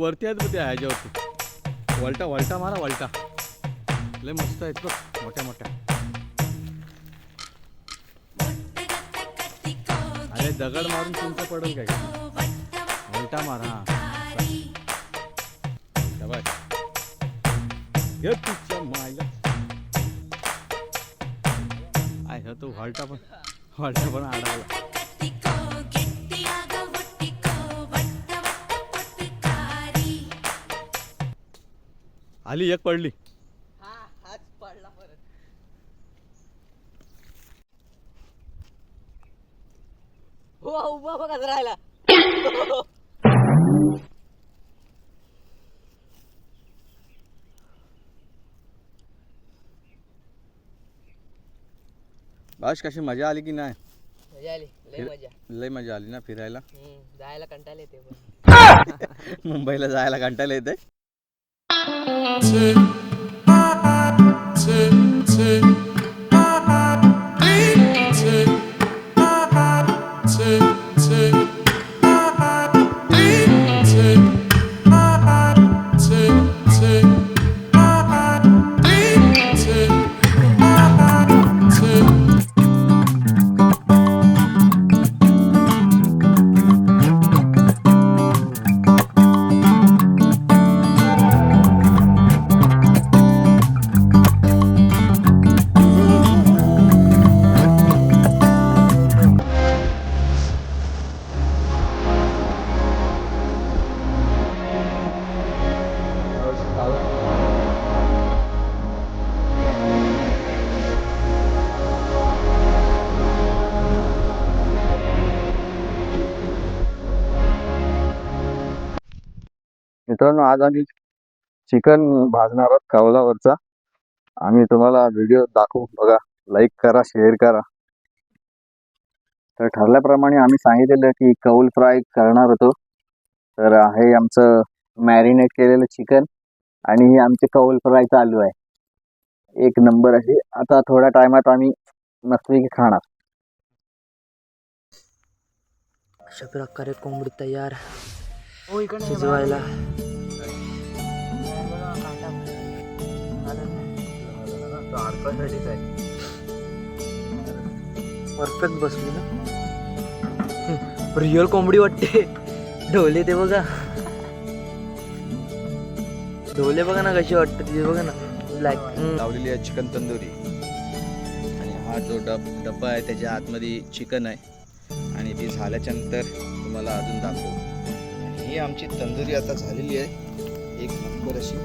वरती आहेत ते ह्याच्यावरती. वलटा वलटा मारा वलटा. लय मस्त आहेत बघ मोठ्या मोठ्या. अरे दगड मारून तुमचं पडेल काय? वलटा मार हा. बघ मायला. आहे तो व्हॉल्टा पण व्हॉल्टा पण आडावला. आली एक पडली हा हाच पडला परत हो उभा बघा राहिला. बाश कशी मजा आली की नाही? मजा आली लय मजा. लय मजा आली ना फिरायला? हम्म, जायला कंटाळा येते पण. मुंबईला जायला कंटायला येते say. मित्रांनो आज आम्ही चिकन भाजणार आहोत कावलावरचा. आम्ही तुम्हाला व्हिडिओ दाखवू बघा लाईक करा शेअर करा. तर ठरल्याप्रमाणे आम्ही सांगितलेलं की कौल फ्राय करणार होतो. तर आहे आमचं मॅरिनेट केलेलं चिकन आणि हे आमचे कौल फ्राय चालू आहे. एक नंबर असे आता थोड्या टायमात आम्ही मस्तपैकी खाणार. अशा प्रकारे कोंबडी तयार शिजवायला. परफेक्ट बसली ना? रिअल कोंबडी वाटते. ढोले ते बघा. ढोले बघा ना कशी वाटते तिथे बघा ना. ब्लॅक लावलेली आहे चिकन तंदुरी. आणि हा जो डब डब्बा आहे त्याच्या आतमध्ये चिकन आहे. आणि ती झाल्याच्यानंतर तुम्हाला अजून दाखवू. ही आमची तंदुरी आता झालेली आहे. एक नंबर अशी.